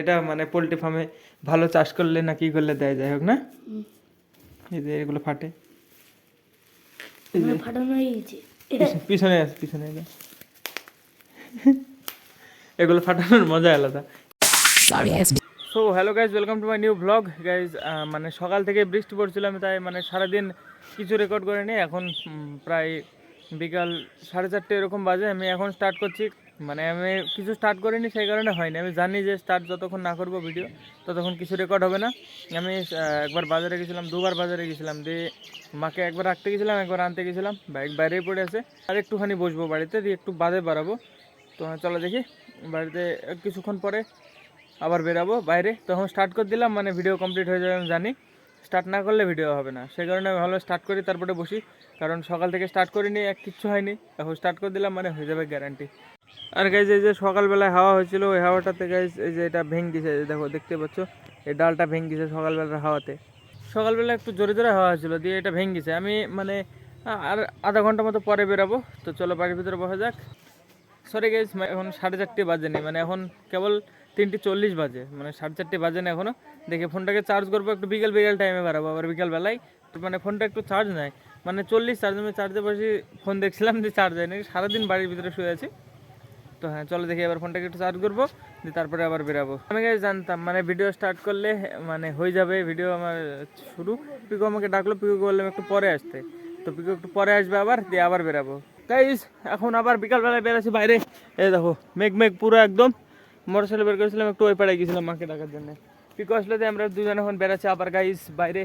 এটা মানে পোলট্রি ফার্মে ভালো চাষ করলে না কি করলে দেয়? যাই হোক না? এই যে এগুলো ফাটে। ফাটানো হয়ে পিছনে- পিছনে আছে পিছনে এগুলো ফাটানোর মজা আলাদা। So hello guys welcome to my new blog guys মানে সকাল থেকে বৃষ্টি পড়ছিল আমি তাই মানে সারাদিন কিছু রেকর্ড করে নিই এখন প্রায় বিকাল সাড়ে চারটে এরকম বাজে আমি এখন স্টার্ট করছি। মানে আমি কিছু স্টার্ট করিনি, সেই কারণে হয়নি। আমি জানি যে স্টার্ট যতক্ষণ না করব ভিডিও ততক্ষণ কিছু রেকর্ড হবে না। আমি একবার বাজারে গেছিলাম, দুবার বাজারে গেছিলাম, দিয়ে মাকে একবার রাখতে গেছিলাম, একবার আনতে গেছিলাম, বাইক বাইরেই পড়ে আছে। আর একটুখানি বসবো বাড়িতে, দিয়ে একটু বাদে বাড়াবো। তো চলো দেখি, বাড়িতে কিছুক্ষণ পরে আবার বেরাবো বাইরে। তখন স্টার্ট করে দিলাম মানে ভিডিও কমপ্লিট হয়ে যাবে, আমি জানি। স্টার্ট না করলে ভিডিও হবে না। সেই কারণে আমি ভালো স্টার্ট করি, তারপরে বসি। কারণ সকাল থেকে স্টার্ট করিনি এক কিচ্ছু হয়নি। এখন স্টার্ট করে দিলাম মানে হয়ে যাবে গ্যারান্টি আর গাইজ এই যে সকালবেলায় হাওয়া হয়েছিল, ওই হাওয়াটাতে গাইজ এই যে এটা ভেঙে গেছে দেখো, দেখতে পাচ্ছ? এই ডালটা ভেঙে গেছে সকালবেলার হাওয়াতে। সকালবেলা একটু জোরে জোরে হাওয়া হয়েছিল, দিয়ে এটা ভেঙে গেছে আমি মানে আর আধা ঘণ্টা মতো পরে বেরাবো। তো চলো বাড়ির ভিতরে বসা যাক। সরি গাইজ এখন সাড়ে চারটে বাজে বাজেনি মানে এখন কেবল তিনটে চল্লিশ বাজে মানে সাড়ে চারটে বাজে না এখনও দেখে ফোনটাকে চার্জ করব, একটু বিকেল বিকেল টাইমে বেরাবো আবার বিকেলবেলায় মানে ফোনটা একটু চার্জ নেয়। মানে চল্লিশ চার্জ আমি চার্জে বসে ফোন দেখছিলাম যে চার্জ হয় নাকি সারাদিন বাড়ির ভিতরে শুয়ে আছি। তো হ্যাঁ চলো দেখি এবার ফোনটাকে একটু চার্জ করব, দিয়ে তারপরে আবার বেরাবো আমি জানতাম মানে ভিডিও স্টার্ট করলে মানে হয়ে যাবে ভিডিও আমার শুরু। পিকো আমাকে ডাকলো, পিকো বললাম একটু পরে আসতে। তো পিকো একটু পরে আসবে আবার, দিয়ে আবার বেরাবো গাইজ এখন আবার বিকালবেলায় বেরাচ্ছি বাইরে। এই দেখো, মেঘ মেঘ পুরো একদম। মোটর সাইকেল বের করেছিলাম, একটু ওই পাড়ায় গেছিলাম মাকে ডাকার জন্য। পিকো আসলে আমরা দুজন এখন বেরাচ্ছি আবার গাইস বাইরে।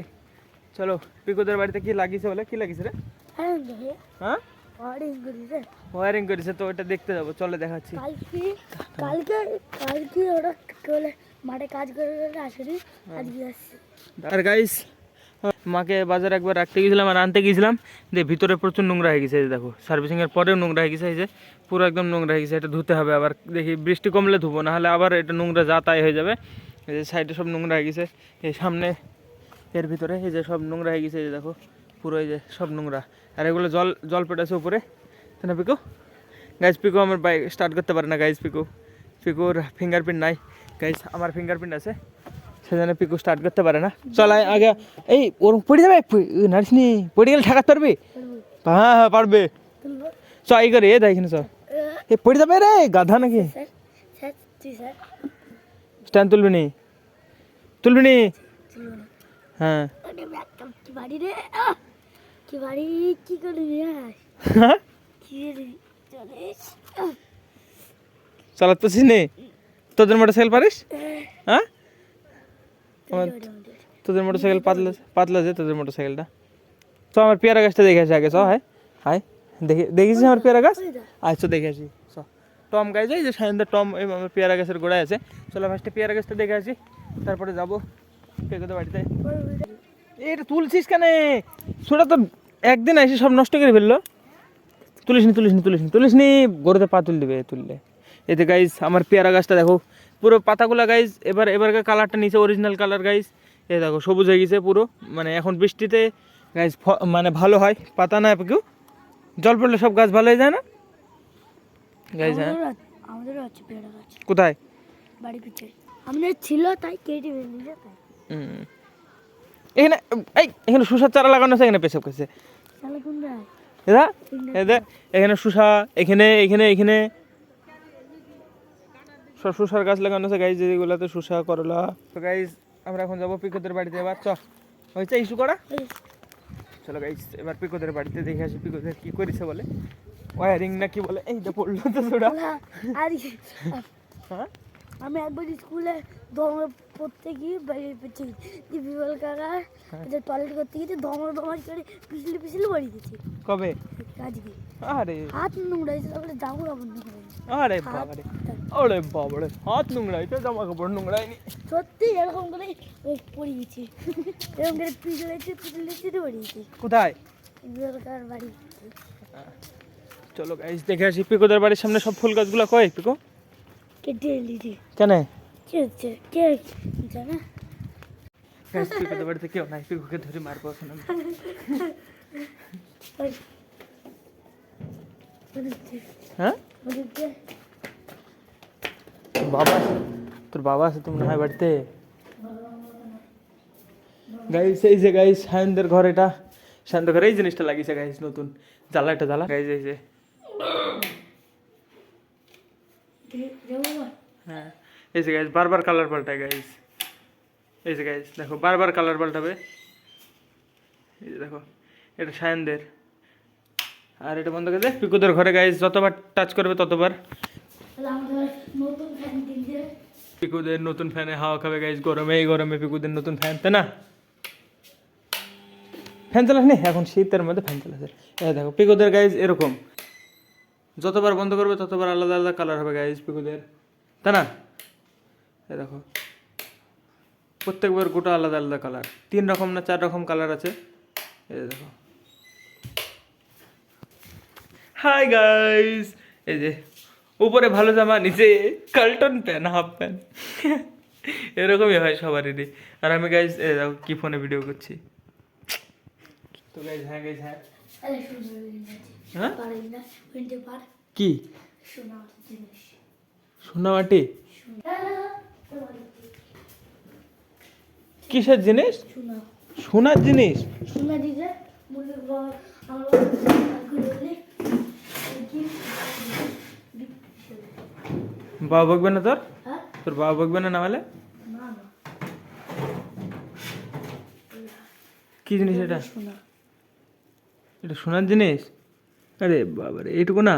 চলো পিকোদের বাড়িতে কি লাগিয়েছে বলে? কি লাগিয়েছে রে? দেখে হ্যাঁ করেছে ওয়ারিং তো ওটা দেখতে যাব। চলে, দেখাচ্ছি। কালকে কালকে ওরা বলে মাঠে কাজ করে আসেনি আজকে আসছে আর গাইস মাকে বাজারে একবার রাখতে গেছিলাম আর আনতে গেছিলাম দিয়ে ভিতরে প্রচুর নোংরা হয়ে গেছে দেখো সার্ভিসিং এর পরেও নোংরা হয়ে গেছে, এই যে পুরো একদম নোংরা হয়ে গেছে, এটা ধুতে হবে। আবার দেখি বৃষ্টি কমলে ধুবো না হলে আবার এটা নোংরা যা তাই হয়ে যাবে। এই যে সাইডে সব নোংরা হয়ে গেছে। এই সামনে এর ভিতরে এই যে সব নোংরা হয়ে গেছে এই যে দেখো পুরো এই যে সব নোংরা। আর এগুলো জল জল পেটাছে উপরে। তাই না পিকো? গাইজ পিকো আমার বাইক স্টার্ট করতে পারে না গাইজ পিকো। পিকুর ফিঙ্গারপ্রিন্ট নাই। গাইজ আমার ফিঙ্গারপ্রিন্ট আছে। সেজন্য পিকু স্টার্ট করতে পারে না। চল আগে এই ওর পড়ে যাবে? নার্সনি পড়ে গেলে ঠেকাতে পারবি? হ্যাঁ হ্যাঁ পারবে। চ এই করে এ দেখ চ এ পড়ে যাবে রে গাধা নাকি? স্ট্যান্ড তুলবি নি? তুলবি নি? হ্যাঁ। হ্যাঁ! চালাতে পারছিস নি? তোদের মোটর সাইকেল পারিস? হ্যাঁ। ওটা। তোদের মোটর সাইকেল পাতলা পাতলা যে তোদের মোটর সাইকেলটা তো আমার পেয়ারা গাছটা দেখে আসি আগে চ হায় হায় দেখে দেখেছিস আমার পেয়ারা গাছ? তো দেখে আসি। টম গাছ এই যে সায়ন্দা টম পেয়ারা গাছের গোড়ায় আছে। চলো ফার্স্টে পেয়ারা গাছটা দেখে আসি, তারপরে যাব বাড়িতে। এটা তুলছিস কেন? ছোটা তো একদিন এসে সব নষ্ট করে ফেলল। তুলিস নি তুলিস নি তুলিস নি তুলিস নি, গরুতে পা তুল দিবে তুললে। এতে গাইজ, আমার পেয়ারা গাছটা দেখো, পুরো পাতাগুলা গাইজ, এবার, এবারকার কালারটা নিচে অরিজিনাল কালার গাইজ। এই দেখো, সবুজ হয়ে গেছে পুরো মানে এখন বৃষ্টিতে গাইজ মানে ভালো হয়, পাতা না কেউ। জল পড়লে সব গাছ ভালো হয়ে যায় না? গাইজ হ্যাঁ। আমাদেরও আছে- পেয়ারা গাছ। কোথায়? বাড়ি পিছে। আমাদের ছিল তাই কেটে ফেলে তাই। হুম। এখানে এই এখানে চারা লাগানো আছে এখানে কাছে এদা এখানে শসা এখানে এখানে এখানে। সব গাছ লাগানো আছে গাইজ যেগুলোতে শসা করলা। তো গাইজ আমরা এখন যাব পিকোদের বাড়িতে এবার চ। হয়েছে ইস্যু করা? চলো গাইজ এবার পিকোদের বাড়িতে দেখে আসি পিকোদের কি করেছে বলে। ওয়ারিং না কি বলে? এই তো পড়ল তো ছোড়া আর হ্যাঁ? আমি একবার স্কুলে দমে পড়তে গিয়ে বাড়ির পেছনে বিমল কাকা যে টয়লেট করতে গিয়ে দমর দমর করে পিছলে পিছলে বাড়ি দিয়েছি কবে? আজকে। আরে। হাত নোংরা হয়েছে তারপরে জামা করে দিয়েছি। আরে বাবারে। আরে বাবারে হাত নোংরাই তো জামা কাপড় নোংরাইনি সত্যি এরকম করে পড়ে গেছি। এরকম করে পিছলেছি পিছলেছি তো বাড়ি গেছি। কোথায়? বিমল কাকার বাড়ি। চলো গাইজ দেখে আসি। পিকোদের বাড়ির সামনে সব ফুল গাছগুলো কয় পিকো? কেটে এলিছি কেন? কে হচ্ছে কে জানা? গাইজ পিকোদের বাড়িতে কেউ নাই পিকোকে ধরে মারবো এখন আমি। ওই ওদিকে হ্যাঁ? ওদিকে বাবা তোর বাবা আছে তুমি হয় বাড়িতে? গাইস এই যে গাইস সায়নদের ঘর এটা। সায়নদের ঘরে এই জিনিসটা লাগিয়েছে গাইস নতুন। জ্বালা এটা জ্বালা। গাইস এই যে হ্যাঁ। এই যে গাইস বারবার কালার পাল্টায় গাইস এই যে গাইস দেখো, বারবার কালার পাল্টাবে। এই যে দেখো, এটা সায়নদের। আর এটা বন্ধ করে দে, পিকুদের ঘরে গাইস যতবার টাচ করবে ততবার। পিকুদের নতুন ফ্যানে হাওয়া খাবে গাইস গরমে, এই গরমে পিকুদের নতুন ফ্যান তাই না? ফ্যান চালাস নি? এখন শীতের মধ্যে ফ্যান চালাচ্ছে দেখো, পিকুদের গাইজ এরকম। যতবার বন্ধ করবে, ততবার আলাদা আলাদা কালার হবে গাইজ পিকুদের। তাই না? এই দেখো। প্রত্যেকবার গোটা আলাদা আলাদা কালার তিন রকম না চার রকম কালার আছে? এই দেখো। হাই গাইস এই যে, উপরে ভালো জামা, নিচে কার্টন প্যান হাফ প্যান এরকমই হয় সবারই আর আমি গাইজ দেখো, কি ফোনে ভিডিও করছি। তো গাইজ হ্যাঁ গাইজ হ্যাঁ। হ্যাঁ? কি? সোনামাটি? কিসের জিনিস? সোনার জিনিস? বাবা বকবে না তোর? হ্যাঁ? তোর বাবা বকবে না নামালে কি জিনিস এটা? এটা সোনার জিনিস? আরে বাবারে এইটুকু না?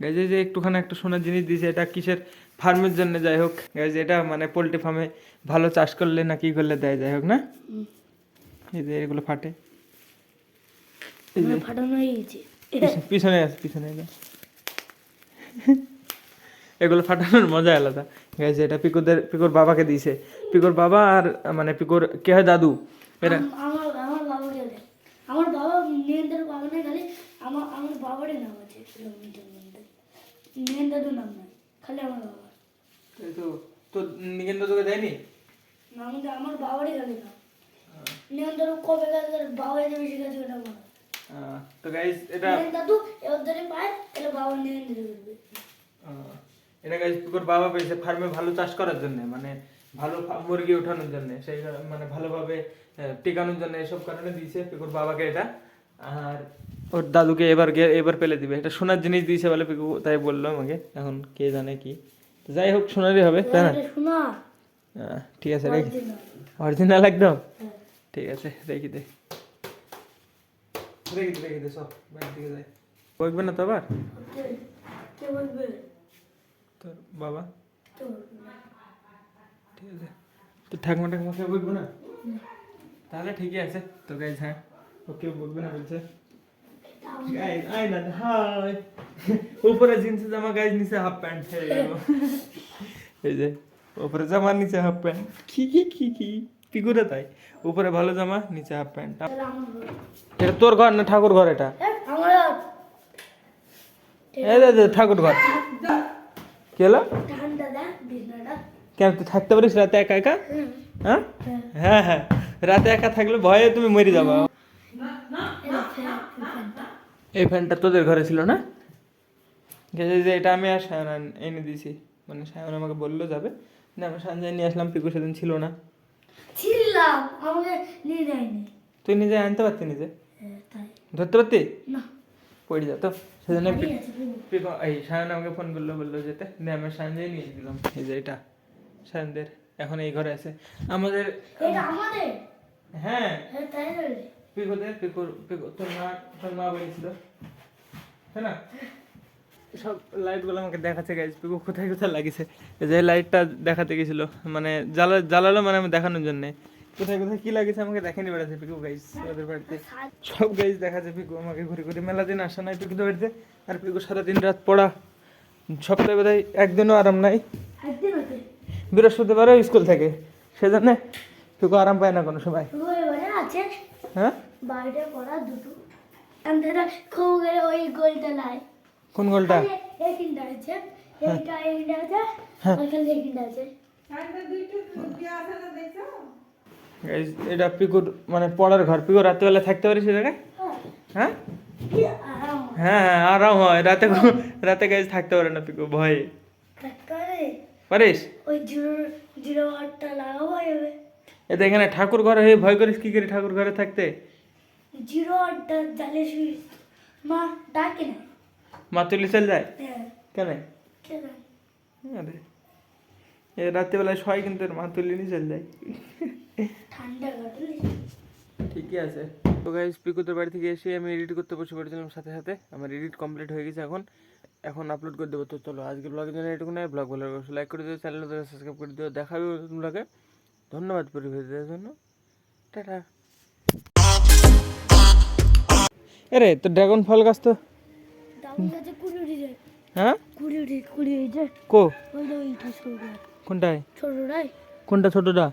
গাইজ এই যে একটুখানি একটা সোনার জিনিস দিয়েছে এটা কিসের ফার্মের জন্য? যাই হোক গাইজ এটা মানে পোলট্রি ফার্মে ভালো চাষ করলে না কি করলে দেয়? যাই হোক না? এই যে এগুলো ফাটে। পিছনে আছে পিছনে এগুলো ফাটানোর মজা আলাদা। গাইজ এটা পিকুদের পিকুর বাবাকে দিয়েছে। পিকুর বাবা আর মানে পিকুর কে হয় দাদু? এরা আম- আমার আমার বাবা গেলে আমার বাবা মেয়েদের বাবা না গেলে আমার আমার বাবারই নাম আছে কিলোমিটার মধ্যে মেয়ের দাদু নাম নাই খালি আমার বাবা। এই তো তো নিকেন দাদুকে দেয়নি? না আমাদের আমার বাবারই গেলে না মেয়ের দাদু কবে গেলে তার বাবা এসে বেশি গেছে ওটা বলো। তো গাইজ এটা মেয়ের দাদু এবার ধরে পায় তাহলে বাবা করবে। আহ, এটা গাইজ পিকুর বাবা পেয়েছে ফার্মে ভালো চাষ করার জন্য মানে ভালো মুরগি ওঠানোর জন্য সেই মানে ভালোভাবে টিকানোর জন্য এসব কারণে দিয়েছে পিকুর বাবাকে এটা। আর ওর দাদুকে এবার গে- এবার পেলে দিবে। এটা সোনার জিনিস দিয়েছে বলে পিকু তাই বলল আমাকে। এখন কে জানে কি। যাই হোক সোনারই হবে তাই না? ঠিক আছে রেখে অরিজিনাল একদম? হ্যাঁ। ঠিক আছে রেখে দে। রেখে দে রেখে দে সব বাড়ি থেকে যাই। বকবে না তো আবার? কে- বলবে তোর বাবা? বলবে। ঠিক আছে। তো ঠাকুমা ঠাকুমাকে বকবে না? তাহলে ঠিকই আছে তো গাইজ হ্যাঁ। ওকে বকবে না বলছে? গাইজ আই না হাই উপরে জিন্স জামা গাইজ নিচে হাফ প্যান্ট এই যে উপরে জামা নিচে হাফ প্যান্ট কি কি কি কি? পিকুরে তাই? উপরে ভালো জামা নিচে হাফ প্যান্ট। এটা তোর ঘর না ঠাকুর ঘর এটা? ঠাকুর ঘর। কি হলো? কেন তুই থাকতে পারিস রাতে একা একা? হ্যাঁ? হ্যাঁ। হ্যাঁ হ্যাঁ। রাতে একা থাকলে ভয়ে তুমি মরে যাবা। এই ফ্যানটা তোদের ঘরে ছিল না? গেছে যে এটা আমি আর সায়ন এনে দিয়েছি। মানে সায়ন আমাকে বলল যাবে। না আমি সঞ্জয় নিয়ে আসলাম পিকু সেদিন ছিল না। ছিলাম আমাকে নিয়ে যায়নি। তুই নিজে আনতে পারতি নিজে? হ্যাঁ, ধরতে পারতি? না। পড়ে যেত সেজন্য এই সায়ন আমাকে ফোন করল বলল যেতে। দিয়ে আমি সঞ্জয় নিয়ে দিলাম। এই যে এটা সায়নদের। এখন এই ঘরে আছে। আমাদের হ্যাঁ। হ্যাঁ পিকোদের পিকুর পিকু তোর মা তোর মা বলেছিল। হ্যাঁ না সব লাইটগুলো আমাকে দেখাচ্ছে গাইজ পিকু কোথায় কোথায় লাগিয়েছে? যে লাইটটা দেখাতে গেছিল মানে জ্বালা জ্বালালো মানে আমি দেখানোর জন্য। কোথায় কোথায় কি লাগিয়েছে আমাকে দেখেনি বেড়াচ্ছে পিকু গাইজ ওদের বাড়িতে। সব গাইজ দেখাচ্ছে পিকু আমাকে ঘুরে ঘুরে। মেলা দিন আসা নাই পিকুদের বাড়িতে আর পিকু সারাদিন রাত পড়া। সপ্তাহে বোধহয় একদিনও আরাম নাই। একদিন হতে। বৃহস্পতিবারও স্কুল থেকে সেজন্য পিকু আরাম পায় না কোনো সময়। হ্যাঁ? বাইরে করা দুটো। আমাদের খুব গেলে ওই গোলটা লাই কোন গোলটা এই আছে এইটা এইটা আছে ওইখানে এই আছে এটা পিকুর মানে পড়ার ঘর পিকুর রাত্রিবেলা থাকতে পারিস জায়গায় হ্যাঁ, হ্যাঁ আরাম হ্যাঁ হ্যাঁ আরাম হয় রাতে রাতে গাইজ থাকতে পারে না পিকু ভয়ে পারিস ওই জিরো জিরো আটটা লাগাবো এতে এখানে ঠাকুর ঘরে হয়ে ভয় করিস কি করি ঠাকুর ঘরে থাকতে শুই মা ডাকে না মা তুলি চল যায়? হ্যাঁ। কেন? আরে এ রাত্রিবেলায় সবাই কিন্তু মা তুলি নিয়ে চল যায়। ঠান্ডা ঠিকই আছে। তো গাইজ পিকুদের বাড়ি থেকে এসে আমি এডিট করতে বসে পড়েছিলাম সাথে সাথে। আমার এডিট কমপ্লিট হয়ে গেছে এখন। এখন আপলোড করে দেবো। তো চলো আজকের ব্লগের জন্য এটুকু নয়। ব্লগ ভালো লাগবে লাইক করে দিও চ্যানেল সাবস্ক্রাইব করে দিও। দেখা হবে নতুন ব্লগে ধন্যবাদ পরিবেশ দেওয়ার জন্য। টাটা। এরে তো ড্রাগন ফল গাছ তো। হ্যাঁ? কো? কোনটায়? কোনটা ছোটটা?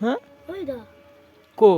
হ্যাঁ? কো?